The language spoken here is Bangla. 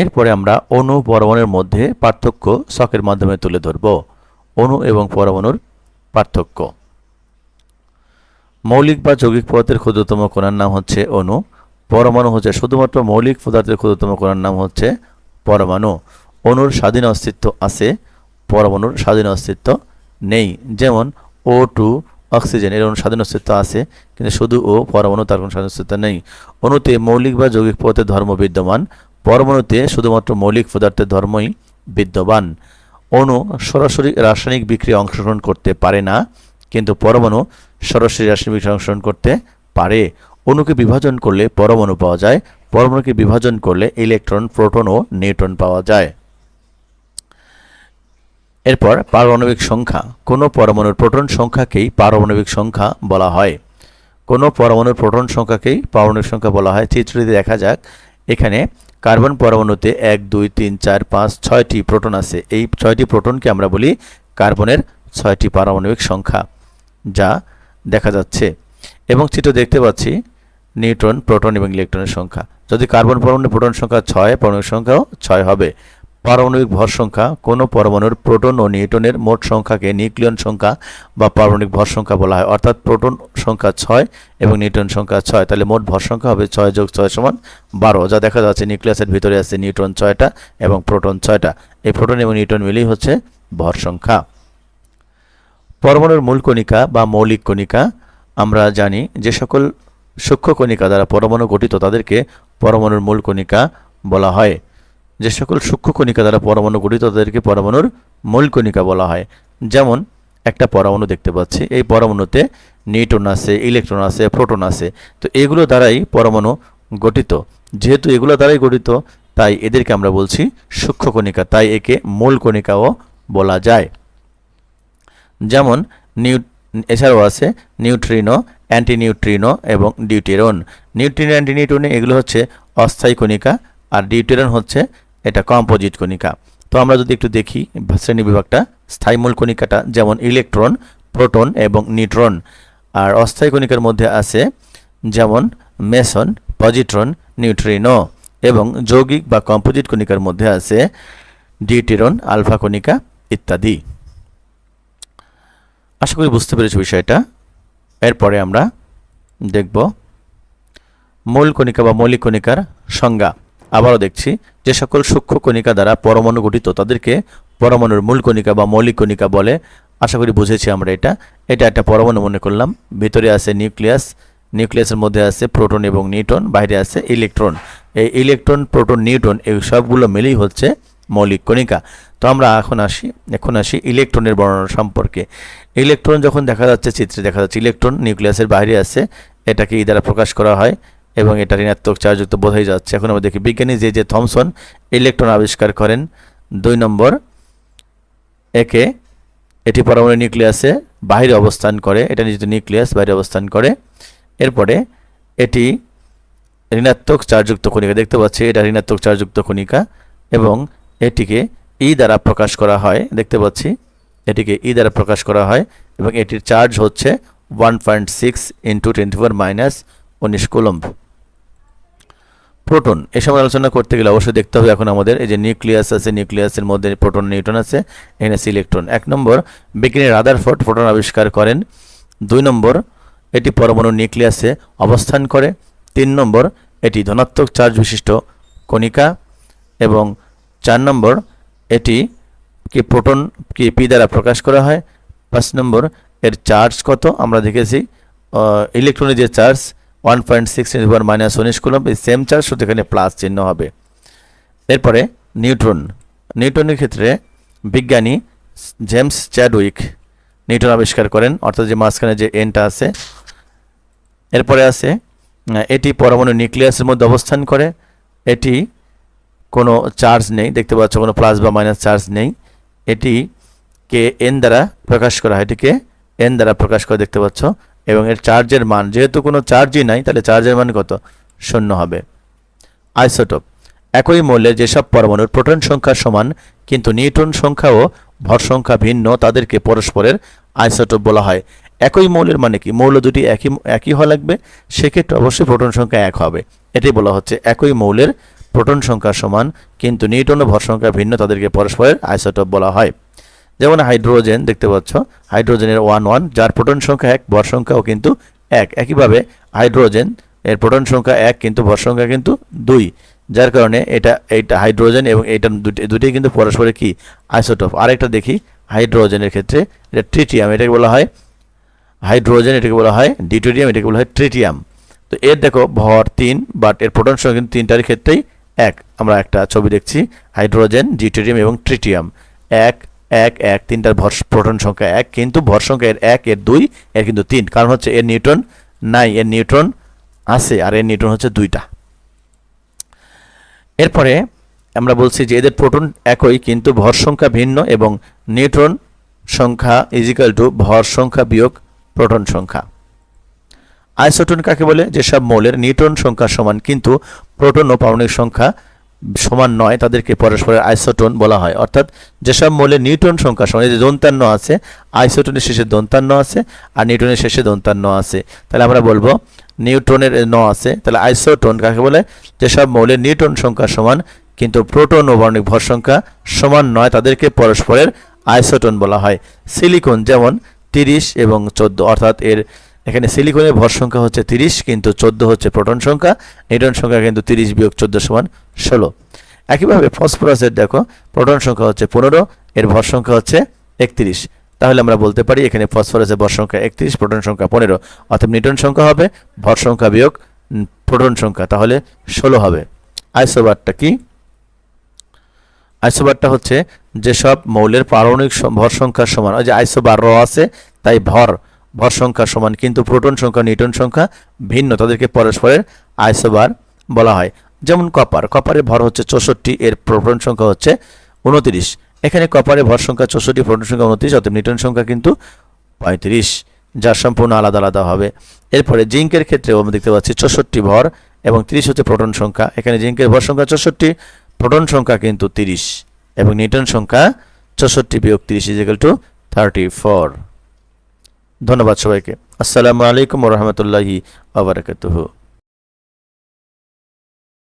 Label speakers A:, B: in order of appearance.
A: এরপরে আমরা অণু পরমাণুর মধ্যে পার্থক্য শখের মাধ্যমে তুলে ধরব। অণু এবং পরমাণুর পার্থক্য। মৌলিক বা যৌগিক পদার্থের ক্ষুদ্রতম কণার নাম হচ্ছে অণু পরমাণু হচ্ছে শুধুমাত্র মৌলিক পদার্থের ক্ষুদ্রতম কণার নাম হচ্ছে পরমাণু। অণুর স্বাধীন অস্তিত্ব আছে, পরমাণুর স্বাধীন অস্তিত্ব নেই। যেমন ও টু অক্সিজেন এর স্বাধীন অস্তিত্ব আছে, কিন্তু শুধু ও পরমাণু তার কোনো স্বাধীন অস্তিত্ব নেই। অণুতে মৌলিক বা যৌগিক পদার্থের ধর্ম বিদ্যমান পরমাণুতে শুধুমাত্র মৌলিক পদার্থের ধর্মই বিদ্যমান। অণু সরাসরি রাসায়নিক বিক্রিয়া অংশগ্রহণ করতে পারে না, কিন্তু পরমাণু সরাসরি রাসায়নিক বিক্রিয়া অংশগ্রহণ করতে পারে। অণুকে বিভাজন করলে পরমাণু পাওয়া যায়, পরমাণুকে বিভাজন করলে ইলেকট্রন, প্রোটন ও নিউট্রন পাওয়া যায়। এরপর পারমাণবিক সংখ্যা। কোনো পরমাণুর প্রোটন সংখ্যাকেই পারমাণবিক সংখ্যা বলা হয়। কোনো পরমাণুর প্রোটন সংখ্যাকেই পারমাণবিক সংখ্যা বলা হয়। চিত্রটিতে দেখা যাক। এখানে কার্বন পরমাণুতে এক, দুই, তিন, চার, পাঁচ, ছয়টি প্রোটন আছে। এই ছয়টি প্রোটনকে আমরা বলি কার্বনের ছয়টি পারমাণবিক সংখ্যা, যা দেখা যাচ্ছে। এবং চিত্র দেখতে পাচ্ছি নিউট্রন, প্রোটন এবং ইলেকট্রনের সংখ্যা। যদি কার্বন পরমাণু প্রোটন সংখ্যা ছয় পরমাণু সংখ্যাও ছয় হবে। পারমাণবিক ভর সংখ্যা কোনো পরমাণুর প্রোটন ও নিউটনের মোট সংখ্যাকে নিউক্লিয়ন সংখ্যা বা পারমাণবিক ভর সংখ্যা বলা হয়। অর্থাৎ প্রোটন সংখ্যা ছয় এবং নিউটন সংখ্যা ছয়। তাহলে মোট ভর সংখ্যা হবে ছয় যোগ ছয় সমান বারো, যা দেখা যাচ্ছে নিউক্লিয়াসের ভিতরে আছে নিউট্রন ছয়টা এবং প্রোটন ছয়টা। এই প্রোটন এবং নিউট্রন মিলেই হচ্ছে ভর সংখ্যা। পরমাণুর মূল কণিকা বা মৌলিক কণিকা, আমরা জানি যে সকল সূক্ষ্ম কণিকা দ্বারা পরমাণু গঠিত তাদেরকে পরমাণুর মূল কণিকা বলা হয়। যে সকল সূক্ষ্ম কণিকা দ্বারা পরমাণু গঠিত, তাদেরকে পরমাণুর মূল কণিকা বলা হয়। যেমন একটা পরমাণু দেখতে পাচ্ছি, এই পরমাণুতে নিউট্রন আছে, ইলেকট্রন আছে, প্রোটন আছে। তো এগুলো দ্বারাই পরমাণু গঠিত। যেহেতু এগুলো দ্বারাই গঠিত, তাই এদেরকে আমরা বলছি সূক্ষ্ম কণিকা, তাই একে মূল কণিকাও বলা যায়। যেমন নিউ এছাড়াও আছে নিউট্রিনো, অ্যান্টিনিউট্রিনো এবং ডিউটেরন। নিউট্রিনো, অ্যান্টিনিউট্রিনো এগুলো হচ্ছে অস্থায়ী কণিকা, আর ডিউটেরন হচ্ছে এটা কম্পোজিট কণিকা। তো আমরা যদি একটু দেখি, শ্রেণি বিভাগটা, স্থায়ী মূল কণিকাটা, যেমন ইলেকট্রন প্রোটন এবং নিউট্রন আর অস্থায়ী কণিকার মধ্যে আছে, যেমন মেসন পজিট্রন নিউট্রিনো এবং যৌগিক বা কম্পোজিট কণিকার মধ্যে আছে ডিউটেরন আলফা কণিকা ইত্যাদি। আশা করি বুঝতে পেরেছি বিষয়টা। এরপরে আমরা দেখব মূল কণিকা বা মৌলিক কণিকার সংজ্ঞা। আবারও দেখছি, যে সকল সূক্ষ্ম কণিকা দ্বারা পরমাণু গঠিত, তাদেরকে পরমাণুর মূল কণিকা বা মৌলিক কণিকা বলে আশা করি বুঝেছি আমরা এটা। এটা একটা পরমাণু মনে করলাম। ভিতরে আছে নিউক্লিয়াস, নিউক্লিয়াসের মধ্যে আছে প্রোটন এবং নিউট্রন, বাইরে আছে ইলেকট্রন। এই ইলেকট্রন, প্রোটন, নিউট্রন, এই সবগুলো মিলেই হচ্ছে মৌলিক কণিকা। তো আমরা এখন আসি এখন আসি ইলেকট্রনের বর্ণনা সম্পর্কে। ইলেকট্রন যখন দেখা যাচ্ছে, চিত্রে দেখা যাচ্ছে ইলেকট্রন নিউক্লিয়াসের বাইরে আছে, এটাকে ই দ্বারা প্রকাশ করা হয়। এবং এটা ঋণাত্মক চার্জযুক্ত বোঝাই যাচ্ছে। এখন আমরা দেখি, বিজ্ঞানী যে যে থমসন ইলেকট্রন আবিষ্কার করেন। দুই নম্বর, একে এটি পরমাণু নিউক্লিয়াসে বাইরে অবস্থান করে, এটা নিজের নিউক্লিয়াস বাইরে অবস্থান করে, এরপরে এটি ঋণাত্মক চার্জযুক্ত কণিকা, দেখতে পাচ্ছি এটা ঋণাত্মক চার্জযুক্ত কণিকা এবং এটিকে ই দ্বারা প্রকাশ করা হয়, দেখতে পাচ্ছি এটিকে ই দ্বারা প্রকাশ করা হয় এবং এটির চার্জ হচ্ছে one point six into twenty four minus উনিশ কুলম্ব প্রোটন এসব আলোচনা করতে গেলে অবশ্যই দেখতে হবে এখন আমাদের এই যে নিউক্লিয়াস আছে, নিউক্লিয়াসের মধ্যে প্রোটন, নিউট্রন আছে এখানে আছে ইলেকট্রন। এক নম্বর, বিজ্ঞানী রাদারফোর্ড প্রোটন আবিষ্কার করেন। দুই নম্বর, এটি পরমাণু নিউক্লিয়াসে অবস্থান করে। তিন নম্বর, এটি ধনাত্মক চার্জ বিশিষ্ট কণিকা। এবং চার নম্বর, এটি কি প্রোটন কি পি দ্বারা প্রকাশ করা হয়? পাঁচ নম্বর, এর চার্জ কত? আমরা দেখেছি ইলেকট্রনের যে charge one point six into minus উনিশ কুলম সেম চার্জ শুধু এখানে প্লাস চিহ্ন হবে। এরপরে নিউট্রন। নিউটনের ক্ষেত্রে বিজ্ঞানী জেমস চ্যাডউইক নিউটন আবিষ্কার করেন, অর্থাৎ যে মাঝখানে যে এনটা আছে, এরপরে আছে এটি পরমাণু নিউক্লিয়াসের মধ্যে অবস্থান করে, এটি কোনো চার্জ নেই, দেখতে পাচ্ছ কোনো প্লাস বা মাইনাস চার্জ নেই, এটি কে এন দ্বারা প্রকাশ করা হয়, এটিকে এন দ্বারা প্রকাশ করে দেখতে পাচ্ছ। এবং এর চার্জের মান, যেহেতু কোনো চার্জই নাই, তাহলে চার্জের মান কত? শূন্য হবে। আইসোটোপ একই মৌলের যেসব পরমাণুর প্রোটন সংখ্যা সমান, কিন্তু নিউট্রন সংখ্যা ও ভর সংখ্যা ভিন্ন, তাদেরকে পরস্পরের আইসোটোপ বলা হয়। একই মৌলের মানে কি? মৌল দুটি একই একই হওয়া লাগবে, সেক্ষেত্রে অবশ্যই প্রোটন সংখ্যা এক হবে। এটাই বলা হচ্ছে একই মৌলের প্রোটন সংখ্যা সমান, কিন্তু নিউটন ও ভর সংখ্যা ভিন্ন, তাদেরকে পরস্পরের আইসোটোপ বলা হয়। যেমন হাইড্রোজেন দেখতে পাচ্ছ, হাইড্রোজেনের ওয়ান ওয়ান যার প্রোটন সংখ্যা এক, ভর সংখ্যাও কিন্তু এক। একইভাবে হাইড্রোজেন, এর প্রোটন সংখ্যা এক কিন্তু ভর সংখ্যা কিন্তু দুই। যার কারণে এটা, এইটা হাইড্রোজেন এবং এইটা দুটি, দুটোই কিন্তু পরস্পরের কি? আইসোটোপ আরেকটা দেখি, হাইড্রোজেনের ক্ষেত্রে এটা ট্রিটিয়াম এটাকে বলা হয় হাইড্রোজেন, এটাকে বলা হয় ডিটোরিয়াম এটাকে বলা হয় ট্রিটিয়াম তো এর দেখো, ভর তিন বাট এর প্রোটন সংখ্যা কিন্তু তিনটার ক্ষেত্রেই এক। আমরা একটা ছবি দেখছি, হাইড্রোজেন ডিটোরিয়াম এবং ট্রিটিয়াম এক এক এক, তিনটার ভর, প্রোটন সংখ্যা এক, কিন্তু ভর সংখ্যা এর এক, এর দুই, এর কিন্তু তিন। কারণ হচ্ছে এর নিউটন নাই, এর নিউট্রন আছে, আর এর নিউট্রন হচ্ছে দুইটা। এরপরে আমরা বলছি যে এদের প্রোটন একই, কিন্তু ভর সংখ্যা ভিন্ন এবং নিউট্রন সংখ্যা ইজিক্যাল টু ভর সংখ্যা বিয়োগ প্রোটন সংখ্যা। আইসোটন কাকে বলে? যেসব মৌলের নিউট্রন সংখ্যা সমান, কিন্তু প্রোটন ও পারমাণবিক সংখ্যা সমান নয়, তাদেরকে পরস্পরের আইসোটোন বলা হয়। অর্থাৎ যেসব মৌলের নিউটন সংখ্যা সমান যে দন্তান্ন আছে, আইসোটোনের শেষে দন্তান্ন আছে, আর নিউটনের শেষে দন্তান্ন আছে। তাহলে আমরা বলব, নিউট্রনের ন আছে, তাহলে আইসোটোন কাকে বলে? যেসব মৌলের নিউটন সংখ্যা সমান, কিন্তু প্রোটন ও বর্ণিক ভর সংখ্যা সমান নয়, তাদেরকে পরস্পরের আইসোটোন বলা হয়। সিলিকন যেমন তিরিশ এবং চোদ্দ, অর্থাৎ এর এখানে সিলিকনের ভর সংখ্যা হচ্ছে তিরিশ, কিন্তু চোদ্দ হচ্ছে প্রোটন সংখ্যা নিউটন সংখ্যা কিন্তু তিরিশ বিয়োগ চোদ্দ সমান ষোলো। একইভাবে ফসফরাসের দেখো, প্রোটন সংখ্যা হচ্ছে পনেরো, এর ভর সংখ্যা হচ্ছে একত্রিশ। তাহলে আমরা বলতে পারি এখানে ফসফরাসের ভর সংখ্যা একত্রিশ, প্রোটন সংখ্যা পনেরো। অর্থাৎ নিউটন সংখ্যা হবে, ভর সংখ্যা বিয়োগ প্রোটন সংখ্যা। তাহলে ষোলো হবে। আইসোবারটা কি? আইসোবারটা হচ্ছে যেসব মৌলের পারমাণবিক ভর সংখ্যার সমান। ওই যে আইসোবার র আছে, তাই ভর ভর সংখ্যা সমান। কিন্তু প্রোটন সংখ্যা নিউটন সংখ্যা ভিন্ন। তাদেরকে পরস্পরের আইসোবার বলা হয়। যেমন কপার, কপারের ভর হচ্ছে চৌষট্টি, এর প্রোটন সংখ্যা হচ্ছে উনত্রিশ। এখানে কপারের ভর সংখ্যা চৌষট্টি প্রোটন সংখ্যা উনত্রিশ অর্থাৎ নিউটন সংখ্যা কিন্তু পঁয়ত্রিশ যার সম্পূর্ণ আলাদা আলাদা হবে। এরপরে জিঙ্কের ক্ষেত্রেও আমরা দেখতে পাচ্ছি চৌষট্টি ভর এবং তিরিশ হচ্ছে প্রোটন সংখ্যা। এখানে জিঙ্কের ভর সংখ্যা চৌষট্টি, প্রোটন সংখ্যা কিন্তু তিরিশ এবং নিউটন সংখ্যা চৌষট্টি বিয়োগ তিরিশ ইজিক্যাল টু থার্টি ফোর ধন্যবাদ সবাইকে। আসসালামু আলাইকুম রহমতুল্লাহি আবরাকাতুহু